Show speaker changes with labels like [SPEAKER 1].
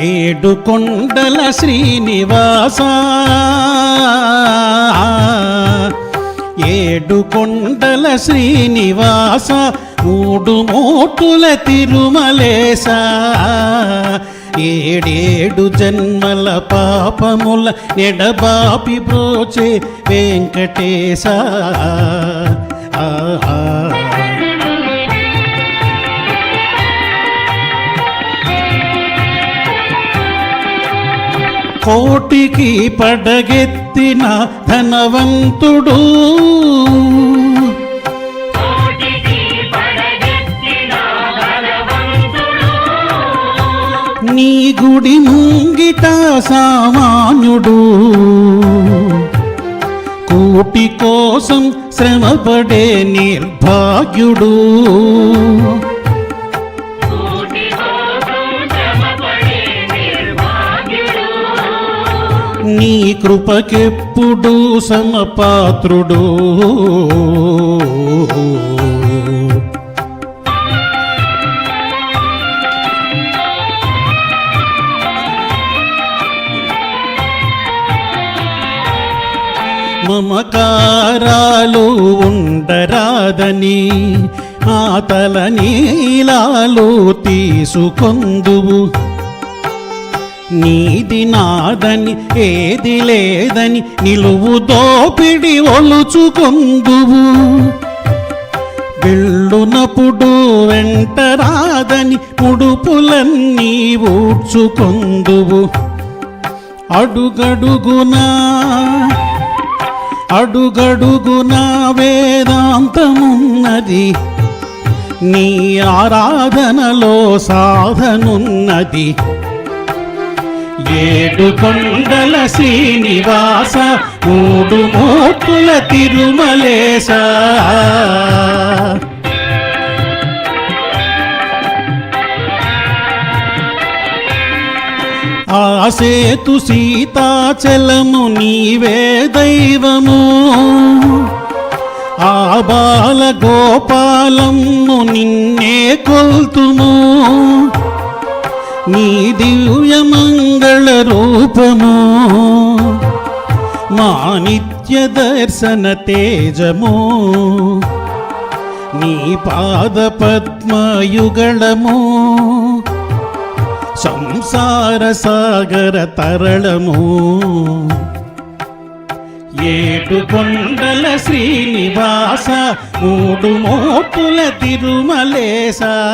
[SPEAKER 1] ఏడు కొండల శ్రీనివాస. ఏడు కొండల శ్రీనివాస మూడు మోటుల తిరుమలేస ఏడేడు జన్మల పాపముల ఎడబాపి బ్రోచే వెంకటేశ. ఆహా. కోటికి పడగెత్తిన ధనవంతుడు. నీ గుడి ముంగిట సామాన్యుడు. కోటి కోసం శ్రమపడే నిర్భాగ్యుడు. నీ కృపకెప్పుడు సమపాత్రుడు. మమకారాలు ఉండరాదని ఆతల నీలాలు తీసుకొందువు. నీది నాదని ఏది లేదని నిలువు దోపిడి ఒలుచుకుందువు. వెళ్ళునప్పుడు వెంట రాదని ఉడుపులన్నీ ఊడ్చుకుందువు. అడుగడుగునా అడుగడుగునా వేదాంతమున్నది. నీ ఆరాధనలో సాధనున్నది. ఏడు కొండల శ్రీనివాస మూడు మోటుల తిరుమలేశ. ఆ సేతు సీతాచలము నీవే దైవము. ఆ బాల గోపాలము నిన్నే కొల్తుము. నీ దివ్య మంగళ రూపము. మా నిత్య దర్శన తేజము. నీ పాద పద్మయుగళము. సంసార సాగర తరళము. ఏడు కొండల శ్రీనివాస మూడు మోపుల తిరుమలేసా